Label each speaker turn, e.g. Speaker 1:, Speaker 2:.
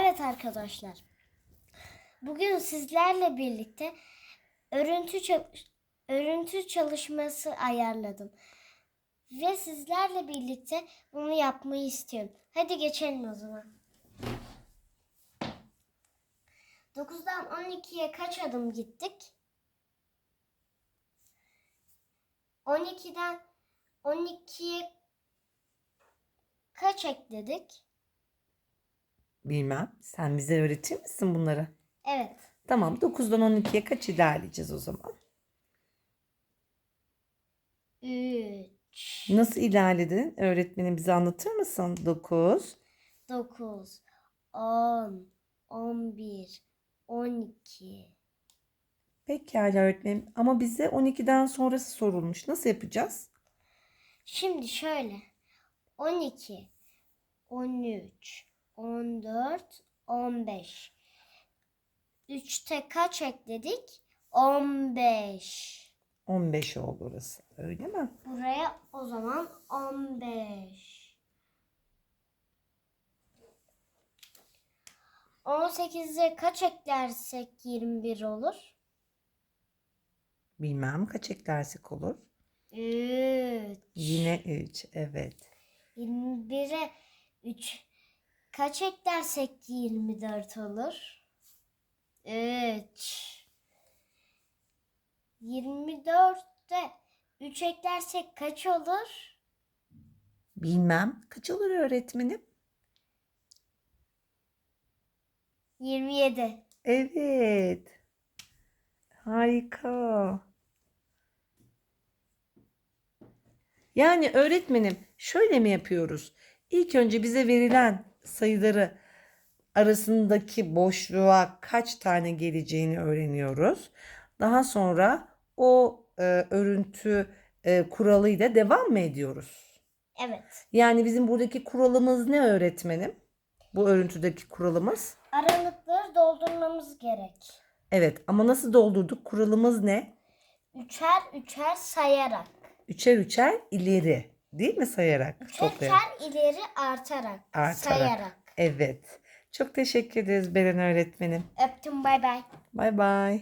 Speaker 1: Evet arkadaşlar. Bugün sizlerle birlikte örüntü örüntü çalışması ayarladım. Ve sizlerle birlikte bunu yapmayı istiyorum. Hadi geçelim o zaman. 9'dan 12'ye kaç adım gittik? 12'den 12'ye kaç ekledik?
Speaker 2: Bilmem. Sen bize öğretir misin bunları?
Speaker 1: Evet.
Speaker 2: Tamam 9'dan 12'ye kaç ilerleyeceğiz o zaman?
Speaker 1: 3
Speaker 2: Nasıl ilerledin? Öğretmenim bize anlatır mısın? 9.
Speaker 1: 9 10 11 12
Speaker 2: Pekala öğretmenim. Ama bize 12'den sonrası sorulmuş. Nasıl yapacağız?
Speaker 1: Şimdi şöyle 12 13 14 15 3'te kaç ekledik? 15
Speaker 2: 15 oldu orası. Öyle mi?
Speaker 1: Buraya o zaman 15 18'e kaç eklersek 21 olur?
Speaker 2: Bilmem kaç eklersek olur.
Speaker 1: 3
Speaker 2: Yine 3. Evet.
Speaker 1: 21'e 3 kaç eklersek 24 olur? 3 24'te 3 eklersek kaç olur?
Speaker 2: Bilmem. Kaç olur öğretmenim?
Speaker 1: 27.
Speaker 2: Evet. Harika. Yani öğretmenim şöyle mi yapıyoruz? İlk önce bize verilen sayıları arasındaki boşluğa kaç tane geleceğini öğreniyoruz. Daha sonra o e, örüntü e, kuralıyla devam mı ediyoruz?
Speaker 1: Evet.
Speaker 2: Yani bizim buradaki kuralımız ne öğretmenim? Bu örüntüdeki kuralımız?
Speaker 1: Aralıkları doldurmamız gerek.
Speaker 2: Evet ama nasıl doldurduk? Kuralımız ne?
Speaker 1: Üçer üçer sayarak.
Speaker 2: Üçer üçer ileri. Değil mi sayarak?
Speaker 1: Üçer ileri artarak.
Speaker 2: Artarak.
Speaker 1: Sayarak.
Speaker 2: Evet. Çok teşekkür ederiz Beren öğretmenim.
Speaker 1: Öptüm bay bay.
Speaker 2: Bay bay.